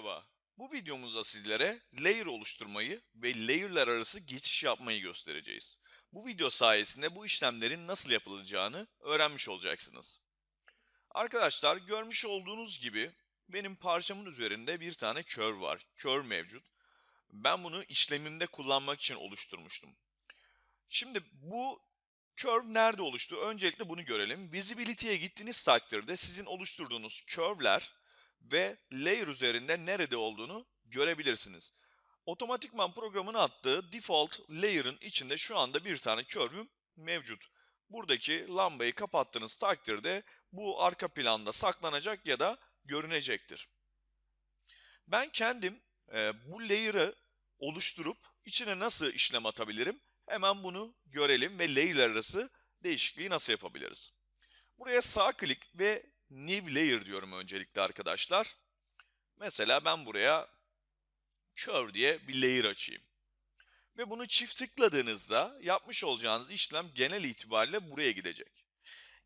Merhaba. Bu videomuzda sizlere layer oluşturmayı ve layer'lar arası geçiş yapmayı göstereceğiz. Bu video sayesinde bu işlemlerin nasıl yapılacağını öğrenmiş olacaksınız. Arkadaşlar görmüş olduğunuz gibi benim parçamın üzerinde bir tane curve var. Curve mevcut. Ben bunu işlemimde kullanmak için oluşturmuştum. Şimdi bu curve nerede oluştu? Öncelikle bunu görelim. Visibility'ye gittiğiniz takdirde sizin oluşturduğunuz curve'ler ve layer üzerinde nerede olduğunu görebilirsiniz. Otomatikman programın attığı default layer'ın içinde şu anda bir tane curve'üm mevcut. Buradaki lambayı kapattığınız takdirde bu arka planda saklanacak ya da görünecektir. Ben kendim e, bu layer'ı oluşturup içine nasıl işlem atabilirim? Hemen bunu görelim ve layer'lar arası değişikliği nasıl yapabiliriz? Buraya sağ klik ve New Layer diyorum öncelikle arkadaşlar. Mesela ben buraya Curve diye bir layer açayım. Ve bunu çift tıkladığınızda yapmış olacağınız işlem genel itibariyle buraya gidecek.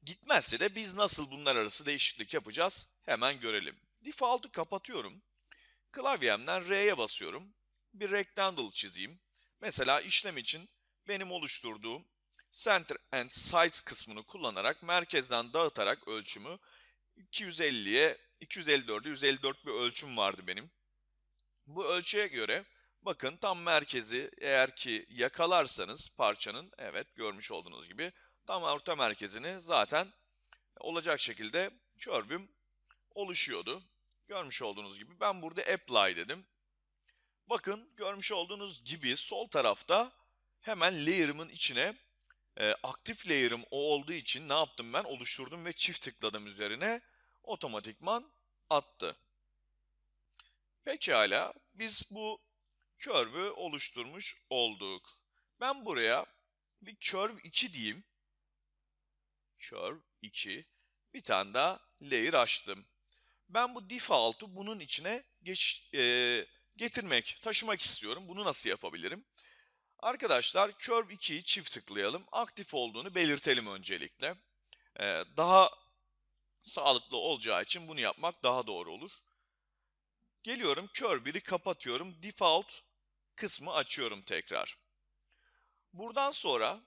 Gitmezse de biz nasıl bunlar arası değişiklik yapacağız hemen görelim. Default'u kapatıyorum. Klavyemden R'ye basıyorum. Bir rectangle çizeyim. Mesela işlem için benim oluşturduğum Center and Size kısmını kullanarak merkezden dağıtarak ölçümü 250'ye 254'e 154 bir ölçüm vardı benim. Bu ölçüye göre bakın tam merkezi eğer ki yakalarsanız parçanın evet görmüş olduğunuz gibi tam orta merkezini zaten olacak şekilde curve'üm oluşuyordu. Görmüş olduğunuz gibi ben burada apply dedim. Bakın görmüş olduğunuz gibi sol tarafta hemen layer'ımın içine e, aktif layer'ım o olduğu için ne yaptım ben? Oluşturdum ve çift tıkladım üzerine. Otomatikman attı. Pekala biz bu curve'ü oluşturmuş olduk. Ben buraya bir curve 2 diyeyim. Curve 2. Bir tane daha layer açtım. Ben bu default'u bunun içine geç, e, getirmek, taşımak istiyorum. Bunu nasıl yapabilirim? Arkadaşlar Curve 2'yi çift tıklayalım. Aktif olduğunu belirtelim öncelikle. Ee, daha sağlıklı olacağı için bunu yapmak daha doğru olur. Geliyorum Curve 1'i kapatıyorum. Default kısmı açıyorum tekrar. Buradan sonra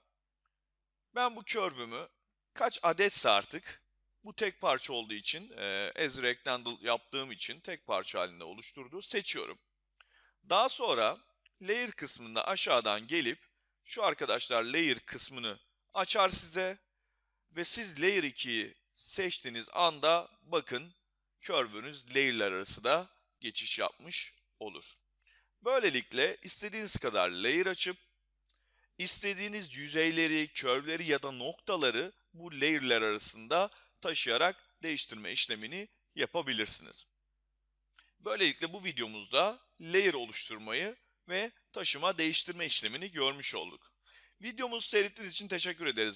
ben bu curve'ümü kaç adetse artık bu tek parça olduğu için e, as rectangle yaptığım için tek parça halinde oluşturduğu seçiyorum. Daha sonra layer kısmında aşağıdan gelip şu arkadaşlar layer kısmını açar size ve siz layer 2'yi seçtiğiniz anda bakın curve'ünüz layer'lar arası da geçiş yapmış olur. Böylelikle istediğiniz kadar layer açıp istediğiniz yüzeyleri, curve'leri ya da noktaları bu layer'lar arasında taşıyarak değiştirme işlemini yapabilirsiniz. Böylelikle bu videomuzda layer oluşturmayı ve taşıma değiştirme işlemini görmüş olduk. Videomuzu seyrettiğiniz için teşekkür ederiz.